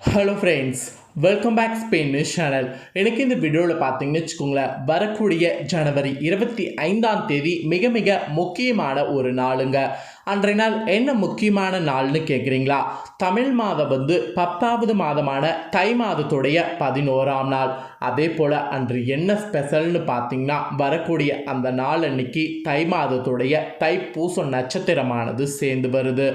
Hello friends welcome back Spain news channel எனக்கு இந்த வீடியோவில் பார்த்தீங்கன்னு வச்சுக்கோங்களேன் வரக்கூடிய ஜனவரி இருபத்தி ஐந்தாம் தேதி மிக மிக முக்கியமான ஒரு நாளுங்க. அன்றைய நாள் என்ன முக்கியமான நாள்னு கேட்குறீங்களா தமிழ் மாதம் வந்து பத்தாவது மாதமான தை மாதத்துடைய பதினோராம் நாள். அதே போல் அன்று என்ன ஸ்பெஷல்னு பார்த்தீங்கன்னா வரக்கூடிய அந்த நாள் அன்னைக்கு தை மாதத்துடைய தைப்பூச நட்சத்திரமானது சேர்ந்து வருது.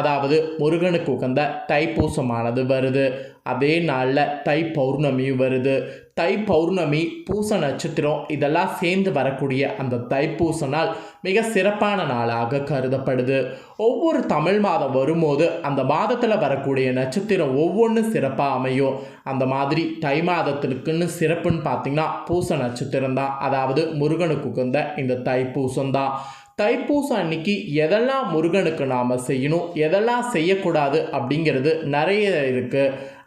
அதாவது முருகனுக்கு உகந்த தைப்பூசமானது வருது. அதே நாளில் தை பௌர்ணமியும் வருது. தை பௌர்ணமி பூச நட்சத்திரம் இதெல்லாம் சேர்ந்து வரக்கூடிய அந்த தைப்பூச நாள் மிக சிறப்பான நாளாக கருதப்படுது. ஒவ்வொரு தமிழ் மாதம் வரும்போது அந்த மாதத்தில் வரக்கூடிய நட்சத்திரம் ஒவ்வொன்றும் சிறப்பாக அமையும். அந்த மாதிரி தை மாதத்திற்குன்னு சிறப்புன்னு பார்த்திங்கன்னா பூச நட்சத்திரம் தான் அதாவது முருகனுக்கு உகந்த இந்த தைப்பூசம் தான் தைப்பூசம் அன்னைக்கு எதெல்லாம் முருகனுக்கு நாம் செய்யணும் எதெல்லாம் செய்யக்கூடாது அப்படிங்கிறது நிறைய இருக்குது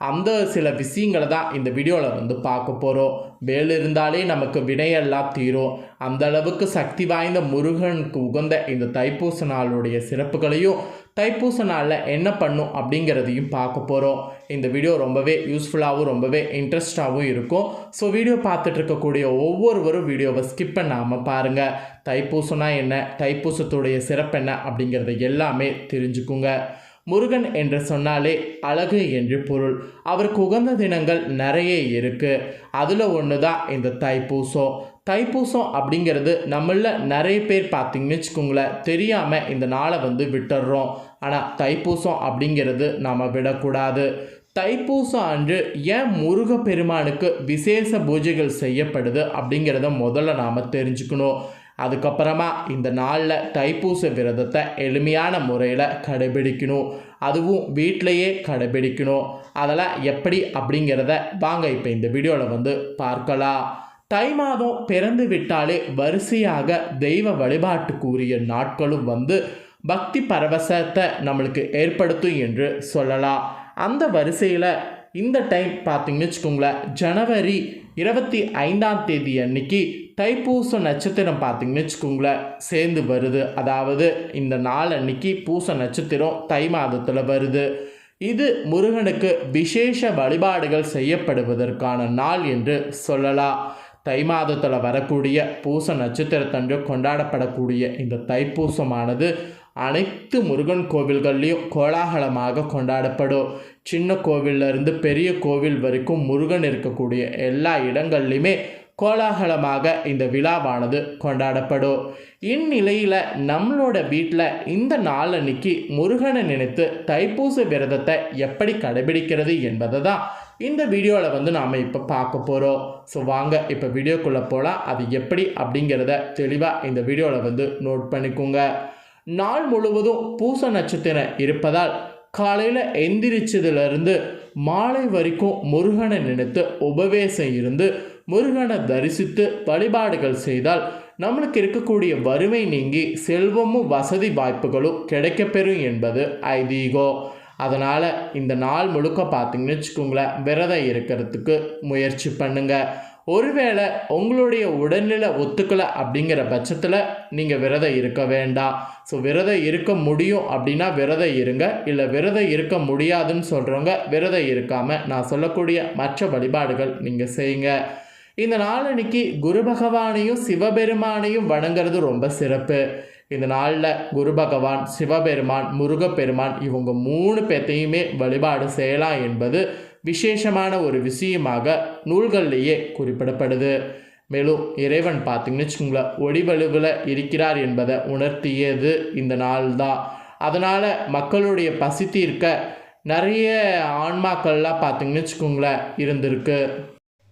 அந்த சில விஷயங்களை தான் இந்த வீடியோவில் வந்து பார்க்க போகிறோம் வேல் இருந்தாலே நமக்கு வினையெல்லாம் தீரும். அந்த அளவுக்கு சக்தி வாய்ந்த முருகனுக்கு உகந்த இந்த தைப்பூச நாளுடைய சிறப்புகளையும் தைப்பூச நாளில் என்ன பண்ணும் அப்படிங்கிறதையும் பார்க்க போகிறோம் இந்த வீடியோ ரொம்பவே யூஸ்ஃபுல்லாகவும் ரொம்பவே இன்ட்ரெஸ்டாகவும் இருக்கும். ஸோ வீடியோ பார்த்துட்டு இருக்கக்கூடிய ஒவ்வொருவரும் வீடியோவை ஸ்கிப் பண்ணாமல் பாருங்கள் தைப்பூசம்னா என்ன? தைப்பூசத்துடைய சிறப்பு என்ன அப்படிங்கிறத எல்லாமே தெரிஞ்சுக்குங்க. முருகன் என்று சொன்னாலே அழகு என்று பொருள். அவருக்கு உகந்த தினங்கள் நிறைய இருக்குது அதில் ஒன்று தான் இந்த தைப்பூசம். தைப்பூசம் அப்படிங்கிறது நம்மளில் நிறைய பேர் பார்த்தீங்கன்னு வச்சுக்கோங்களேன் தெரியாமல் இந்த நாளை வந்து விட்டுடுறோம் ஆனால் தைப்பூசம் அப்படிங்கிறது நாம் விடக்கூடாது. தைப்பூசம் அன்று ஏன் முருக பெருமானுக்கு விசேஷ பூஜைகள் செய்யப்படுது அப்படிங்கிறத முதல்ல நாம் தெரிஞ்சுக்கணும். அதுக்கப்புறமா இந்த நாளில் தைப்பூச விரதத்தை எளிமையான முறையில் கடைபிடிக்கணும். அதுவும் வீட்டிலையே கடைபிடிக்கணும். அதெல்லாம் எப்படி அப்படிங்கிறத வாங்க இப்போ இந்த வீடியோவில் வந்து பார்க்கலாம். தை மாதம் பிறந்து விட்டாலே வரிசையாக தெய்வ வழிபாட்டுக்குரிய நாட்களும் வந்து பக்தி பரவசத்தை நம்மளுக்கு ஏற்படுத்தும் என்று சொல்லலாம். அந்த வரிசையில் இந்த டைம் பார்த்தீங்கன்னு வச்சுக்கோங்களேன் ஜனவரி இருபத்தி ஐந்தாம் தேதி அன்னைக்கு தைப்பூச நட்சத்திரம் பார்த்திங்கன்னு வச்சுக்கோங்களேன் சேர்ந்து வருது. அதாவது இந்த நாள் அன்னைக்கு பூச நட்சத்திரம் தை மாதத்தில் வருது. இது முருகனுக்கு விசேஷ வழிபாடுகள் செய்யப்படுவதற்கான நாள் என்று சொல்லலாம். தை மாதத்தில் வரக்கூடிய பூச நட்சத்திரத்தன்று கொண்டாடப்படக்கூடிய இந்த தைப்பூசமானது அனைத்து முருகன் கோவில்கள்லேயும் கோலாகலமாக கொண்டாடப்படும். சின்ன கோவிலிருந்து பெரிய கோவில் வரைக்கும் முருகன் இருக்கக்கூடிய எல்லா இடங்கள்லையுமே கோலாகலமாக இந்த விழாவானது கொண்டாடப்படும். இந்நிலையில் நம்மளோட வீட்டில் இந்த நாளன்னைக்கு முருகனை நினைத்து தைப்பூச விரதத்தை எப்படி கடைபிடிக்கிறது என்பதை தான் இந்த வீடியோவில் வந்து நாம் இப்போ பார்க்க போகிறோம் ஸோ வாங்க இப்போ வீடியோக்குள்ளே போகலாம் அது எப்படி அப்படிங்கிறத தெளிவாக இந்த வீடியோவில் வந்து நோட் பண்ணிக்கோங்க. நாள் முழுவதும் பூச நட்சத்திரம் இருப்பதால் காலையில் எந்திரிச்சதுலேருந்து மாலை வரைக்கும் முருகனை நினைத்து உபவேசம் இருந்து முருகனை தரிசித்து வழிபாடுகள் செய்தால் நம்மளுக்கு இருக்கக்கூடிய வறுமை நீங்கி செல்வமும் வசதி வாய்ப்புகளும் கிடைக்கப்பெறும் என்பது ஐதீகம். அதனால் இந்த நாள் முழுக்க பார்த்தீங்கன்னு வச்சுக்கோங்களேன் விரதம் இருக்கிறதுக்கு முயற்சி பண்ணுங்கள் ஒருவேளை உங்களுடைய உடல்நிலை ஒத்துக்கலை அப்படிங்கிற பட்சத்தில் நீங்கள் விரதம் இருக்க வேண்டாம். ஸோ விரதம் இருக்க முடியும் அப்படின்னா விரதம் இருங்க. இல்லை விரதம் இருக்க முடியாதுன்னு சொல்கிறவங்க விரதம் இருக்காமல் நான் சொல்லக்கூடிய மற்ற வழிபாடுகள் நீங்கள் செய்யுங்க. இந்த நாளன்னைக்கு குரு பகவானையும் சிவபெருமானையும் வணங்குறது ரொம்ப சிறப்பு. இந்த நாளில் குரு பகவான் சிவபெருமான் முருகப்பெருமான் இவங்க மூணு பேர்த்தையுமே வழிபாடு செய்யலாம் என்பது விசேஷமான ஒரு விஷயமாக நூல்கள்லேயே குறிப்பிடப்படுது. மேலும் இறைவன் பார்த்தீங்கன்னு வச்சுக்கோங்களேன் ஒளிவலுவில் இருக்கிறார் என்பதை உணர்த்தியது இந்த நாள் தான் அதனால் மக்களுடைய பசி தீர்க்க நிறைய ஆன்மாக்கள்லாம் பார்த்தீங்கன்னு வச்சுக்கோங்களேன் இருந்திருக்கு.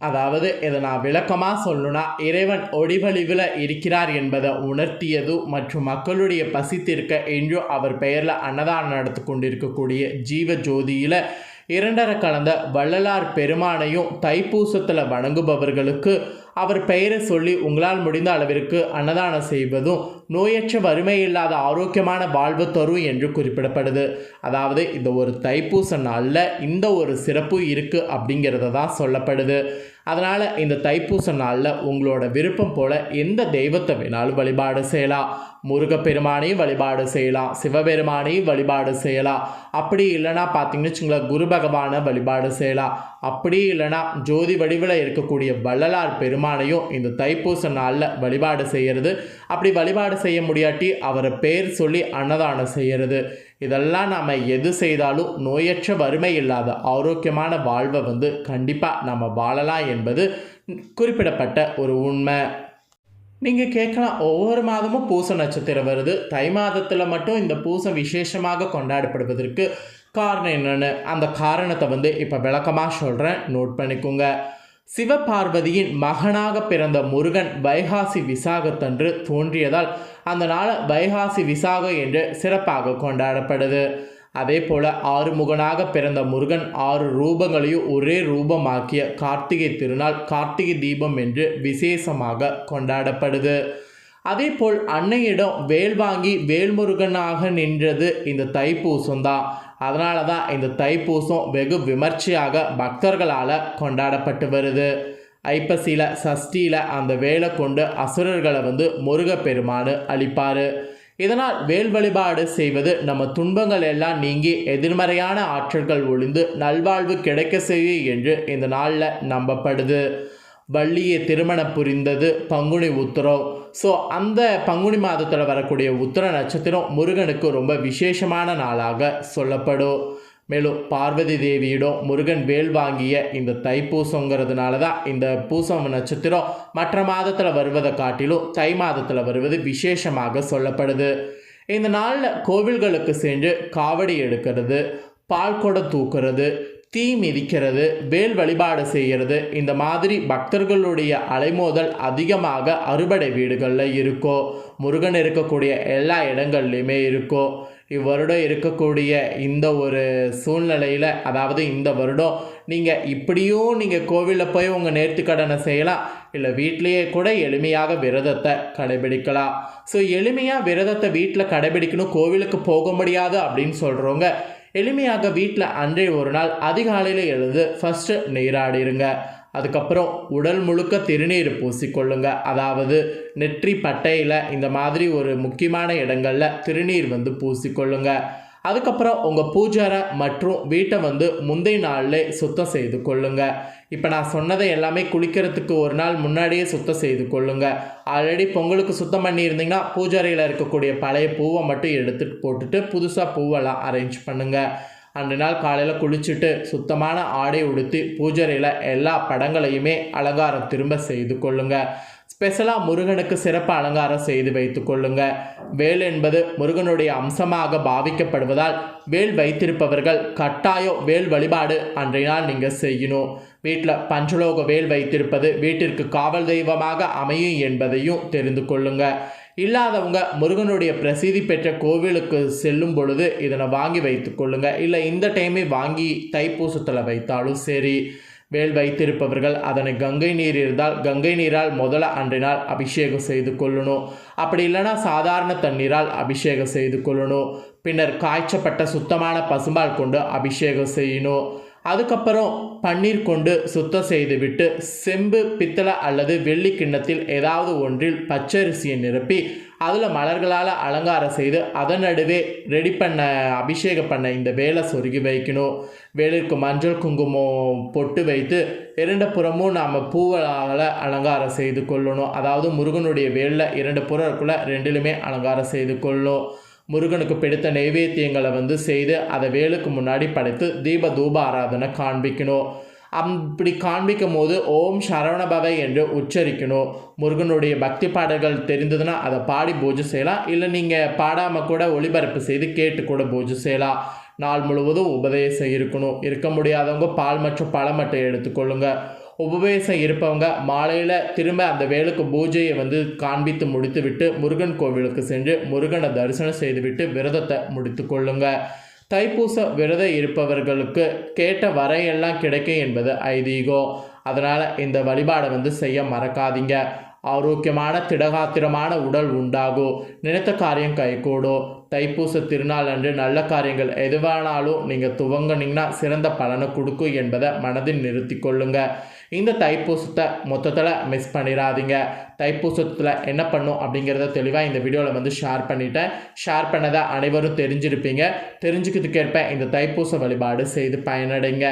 அதாவது இதை நான் விளக்கமாக சொல்லணும்னா இறைவன் ஒடிவழிவில் இருக்கிறார் என்பதை உணர்த்தியது மற்றும் மக்களுடைய பசி தீர்க்க என்றும் அவர் பெயரில் அன்னதானம் நடத்தி கொண்டிருக்கக்கூடிய ஜீவ ஜோதியில் இரண்டரை கலந்த வள்ளலார் பெருமானையும் தைப்பூசத்தில் வணங்குபவர்களுக்கு அவர் பெயரை சொல்லி உங்களால் முடிந்த அளவிற்கு அன்னதானம் செய்வதும் நோயற்ற வறுமை இல்லாத ஆரோக்கியமான வாழ்வு தரும் என்று குறிப்பிடப்படுது. அதாவது இந்த ஒரு தைப்பூச நாளில் இந்த ஒரு சிறப்பு இருக்குது அப்படிங்கிறத தான் சொல்லப்படுது. அதனால் இந்த தைப்பூச நாளில் உங்களோட விருப்பம் போல் எந்த தெய்வத்தை வேணாலும் வழிபாடு செய்யலாம். முருகப்பெருமானையும் வழிபாடு செய்யலாம். சிவபெருமானையும் வழிபாடு செய்யலாம். அப்படி இல்லைன்னா பார்த்தீங்கன்னு வச்சுங்களேன் குரு பகவானை வழிபாடு செய்யலாம். அப்படி இல்லைன்னா ஜோதி வடிவில் இருக்கக்கூடிய வள்ளலார் பெருமானையும் இந்த தைப்பூச நாளில் வழிபாடு செய்கிறது அப்படி வழிபாடு செய்ய முடியாட்டி அவரை பேர் சொல்லி அன்னதானம் செய்கிறது இதெல்லாம் நாம் எது செய்தாலும் நோயற்ற வறுமை இல்லாத ஆரோக்கியமான வாழ்வை வந்து கண்டிப்பாக நம்ம வாழலாம் என்பது குறிப்பிடப்பட்ட ஒரு உண்மை. நீங்கள் கேட்கலாம் ஒவ்வொரு மாதமும் பூச நட்சத்திரம் வருது. தை மாதத்தில் மட்டும் இந்த பூசம் விசேஷமாக கொண்டாடப்படுவதற்கு காரணம் என்னென்னு அந்த காரணத்தை வந்து இப்போ விளக்கமாக சொல்கிறேன் நோட் பண்ணிக்கோங்க. சிவபார்வதியின் மகனாக பிறந்த முருகன் வைகாசி விசாகத்தன்று தோன்றியதால் அந்த நாள் வைகாசி விசாகம் என்று சிறப்பாக கொண்டாடப்படுது. அதே போல ஆறுமுகனாக பிறந்த முருகன் ஆறு ரூபங்களையும் ஒரே ரூபமாக்கிய கார்த்திகை திருநாள் கார்த்திகை தீபம் என்று விசேஷமாக கொண்டாடப்படுது. அதேபோல் அன்னையிடம் வேல் வாங்கி வேல்முருகனாக நின்றது இந்த தைப்பூசம்தான். அதனால தான் இந்த தைப்பூசம் வெகு விமர்சையாக பக்தர்களால் கொண்டாடப்பட்டு வருது. ஐப்பசியில் சஷ்டியில் அந்த வேலை கொண்டு அசுரர்களை வந்து முருகப்பெருமானு அளிப்பார் இதனால் வேல் வழிபாடு செய்வது நம்ம துன்பங்கள் எல்லாம் நீங்கி எதிர்மறையான ஆற்றல்கள் ஒளிந்து நல்வாழ்வு கிடைக்க செய்யும் என்று இந்த நாளில் நம்பப்படுது. வள்ளியை திருமணம் புரிந்தது பங்குனி உத்திரம். ஸோ அந்த பங்குனி மாதத்தில் வரக்கூடிய உத்திர நட்சத்திரம் முருகனுக்கு ரொம்ப விசேஷமான நாளாக சொல்லப்படும். மேலும் பார்வதி தேவியிடம் முருகன் வேல் வாங்கிய இந்த தைப்பூசங்கிறதுனால தான் இந்த பூசம் நட்சத்திரம் மற்ற மாதத்தில் வருவதை காட்டிலும் தை மாதத்தில் வருவது விசேஷமாக சொல்லப்படுது. இந்த நாளில் கோவில்களுக்கு சென்று காவடி எடுக்கிறது பால் குடம் தூக்குறது தீ மிதிக்கிறது வேல் வழிபாடு செய்கிறது இந்த மாதிரி பக்தர்களுடைய அலைமோதல் அதிகமாக அறுபடை வீடுகளில் இருக்கோ முருகன் இருக்கக்கூடிய எல்லா இடங்கள்லையுமே இருக்கோ இவ்வருடம் இருக்கக்கூடிய இந்த ஒரு சூழ்நிலையில் அதாவது இந்த வருடம் நீங்கள் இப்படியும் நீங்கள் கோவிலில் போய் உங்கள் நேர்த்திக்கடனை செய்யலாம் இல்லை வீட்லேயே கூட எளிமையாக விரதத்தை கடைபிடிக்கலாம். ஸோ எளிமையாக விரதத்தை வீட்டில் கடைபிடிக்கணும் கோவிலுக்கு போக முடியாது அப்படின்னு சொல்கிறவங்க எளிமையாக வீட்டில் அன்றைய ஒரு நாள் அதிகாலையில் எழுந்து ஃபஸ்ட்டு நீராடிருங்க. அதுக்கப்புறம் உடல் முழுக்க திருநீர் பூசிக்கொள்ளுங்க. அதாவது நெற்றி பட்டையில் இந்த மாதிரி ஒரு முக்கியமான இடங்களில் திருநீர் வந்து பூசிக்கொள்ளுங்கள் அதுக்கப்புறம் உங்கள் பூஜாரை மற்றும் வீட்டை வந்து முந்தைய நாளில் சுத்தம் செய்து கொள்ளுங்க. இப்போ நான் சொன்னதை எல்லாமே குளிக்கிறதுக்கு ஒரு நாள் முன்னாடியே சுத்தம் செய்து கொள்ளுங்க. ஆல்ரெடி பொங்கலுக்கு சுத்தம் பண்ணியிருந்தீங்கன்னா பூஜாரையில் இருக்கக்கூடிய பழைய பூவை மட்டும் எடுத்துட்டு போட்டுட்டு புதுசாக பூவெல்லாம் அரேஞ்ச் பண்ணுங்கள் அன்று நாள் காலையில் குளிச்சுட்டு சுத்தமான ஆடை உடுத்தி பூஜரையில் எல்லா படங்களையுமே அலங்காரம் திரும்ப செய்து கொள்ளுங்கள் ஸ்பெஷலாக முருகனுக்கு சிறப்பு அலங்காரம் செய்து வைத்து கொள்ளுங்க. வேல் என்பது முருகனுடைய அம்சமாக பாவிக்கப்படுவதால் வேல் வைத்திருப்பவர்கள் கட்டாயம் வேல் வழிபாடு அன்றைய நாள் நீங்கள் செய்யணும். வீட்டில் பஞ்சலோக வேல் வைத்திருப்பது வீட்டிற்கு காவல் தெய்வமாக அமையும் என்பதையும் தெரிந்து கொள்ளுங்க. இல்லாதவங்க முருகனுடைய பிரசித்தி பெற்ற கோவிலுக்கு செல்லும் பொழுது இதனை வாங்கி வைத்து கொள்ளுங்க. இல்லை இந்த டைமே வாங்கி தைப்பூசத்தில் வைத்தாலும் சரி. வேல் வைத்திருப்பவர்கள் அதனை கங்கை நீர் இருந்தால் கங்கை நீரால் முதல்ல அன்றைய நாள் அபிஷேகம் செய்து கொள்ளணும். அப்படி இல்லைன்னா சாதாரண தண்ணீரால் அபிஷேகம் செய்து கொள்ளணும். பின்னர் காய்ச்சப்பட்ட சுத்தமான பசும்பால் கொண்டு அபிஷேகம் செய்யணும். அதுக்கப்புறம் பன்னீர் கொண்டு சுத்தம் செய்துவிட்டு செம்பு பித்தளை அல்லது வெள்ளி கிண்ணத்தில் ஏதாவது ஒன்றில் பச்சரிசியை நிரப்பி அதில் மலர்களால் அலங்காரம் செய்து அதன் நடுவே ரெடி பண்ண அபிஷேகம் பண்ண இந்த வேலை சொருகி வைக்கணும். வேலிற்கு மஞ்சள் குங்குமம் பொட்டு வைத்து இரண்டு புறமும் நாம் பூவலால் அலங்காரம் செய்து கொள்ளணும். அதாவது முருகனுடைய வேலில் இரண்டு புறம் இருக்குள்ள ரெண்டிலுமே அலங்காரம் செய்து கொள்ளணும். முருகனுக்கு பிடித்த நைவேத்தியங்களை வந்து செய்து அதை வேலுக்கு முன்னாடி படைத்து தீப தூப ஆராதனை காண்பிக்கணும். அப்படி காண்பிக்கும் போது ஓம் சரவணபவை என்று உச்சரிக்கணும். முருகனுடைய பக்தி பாடல்கள் தெரிந்ததுன்னா அதை பாடி பூஜை செய்யலாம். இல்லை நீங்கள் பாடாமல் கூட ஒளிபரப்பு செய்து கேட்டு கூட பூஜை செய்யலாம். நாள் முழுவதும் உபதேசம் இருக்கணும். இருக்க முடியாதவங்க பால் மற்றும் பழமட்டை எடுத்துக்கொள்ளுங்க. உபதேசம் இருப்பவங்க மாலையில் திரும்ப அந்த வேலுக்கு பூஜையை வந்து காண்பித்து முடித்துவிட்டு முருகன் கோவிலுக்கு சென்று முருகனை தரிசனம் செய்துவிட்டு விரதத்தை முடித்து கொள்ளுங்கள் தைப்பூச விரதம் இருப்பவர்களுக்கு கேட்ட வரையெல்லாம் கிடைக்கும் என்பது ஐதீகம் அதனால் இந்த வழிபாடை வந்து செய்ய மறக்காதீங்க. ஆரோக்கியமான திடகாத்திரமான உடல் உண்டாகும் நினைத்த காரியம் கைகூடும் தைப்பூச திருநாள் அன்று நல்ல காரியங்கள் எதுவானாலும் நீங்கள் துவங்குனீங்கன்னா சிறந்த பலனை கொடுக்கும் என்பதை மனதில் நிறுத்தி கொள்ளுங்க. இந்த தைப்பூசத்தை மொத்தத்தில் மிஸ் பண்ணிடாதீங்க தைப்பூசத்தில் என்ன பண்ணும் அப்படிங்கிறத தெளிவாக இந்த வீடியோவில் வந்து ஷேர் பண்ணிட்டேன். ஷேர் பண்ணதை அனைவரும் தெரிஞ்சிருப்பீங்க. தெரிஞ்சுக்கிறதுக்கேற்ப இந்த தைப்பூச வழிபாடு செய்து பயனடைங்க.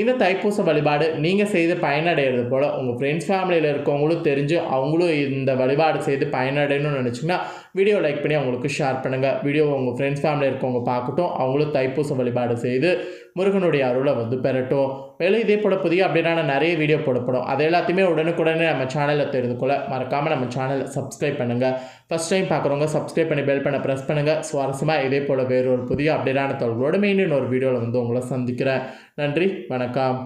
இந்த தைப்பூச வழிபாடு நீங்கள் செய்து பயனடைகிறது போல் உங்கள் ஃப்ரெண்ட்ஸ் ஃபேமிலியில் இருக்கவங்களும் தெரிஞ்சு அவங்களும் இந்த வழிபாடு செய்து பயனடையணும்னு நினச்சிங்கன்னா வீடியோ லைக் பண்ணி அவங்களுக்கு ஷேர் பண்ணுங்கள் வீடியோ உங்கள் ஃப்ரெண்ட்ஸ் ஃபேமிலியில் இருக்கவங்க பார்க்கட்டும். அவங்களும் தைப்பூச வழிபாடு செய்து முருகனுடைய அருளை வந்து பெறட்டும். மேலும் இதே போல் புதிய அப்படின்னா நிறைய வீடியோ போடப்படும். அது எல்லாத்தையுமே உடனுக்குடனே நம்ம சேனலில் தெரிந்து கொள்ள மறக்காமல் நம்ம சேனலை சப்ஸ்கிரைப் பண்ணுங்கள் ஃபஸ்ட் டைம் பார்க்குறவங்க சப்ஸ்கிரைப் பண்ணி பெல் பண்ண ப்ரெஸ் பண்ணுங்கள் சுவாரஸ்யமாக இதே போல் வேறு ஒரு புதிய அப்டேட்டான தகவலோடு மெயின் ஒரு வீடியோவில் வந்து உங்களை சந்திக்கிறேன். நன்றி வணக்கம்.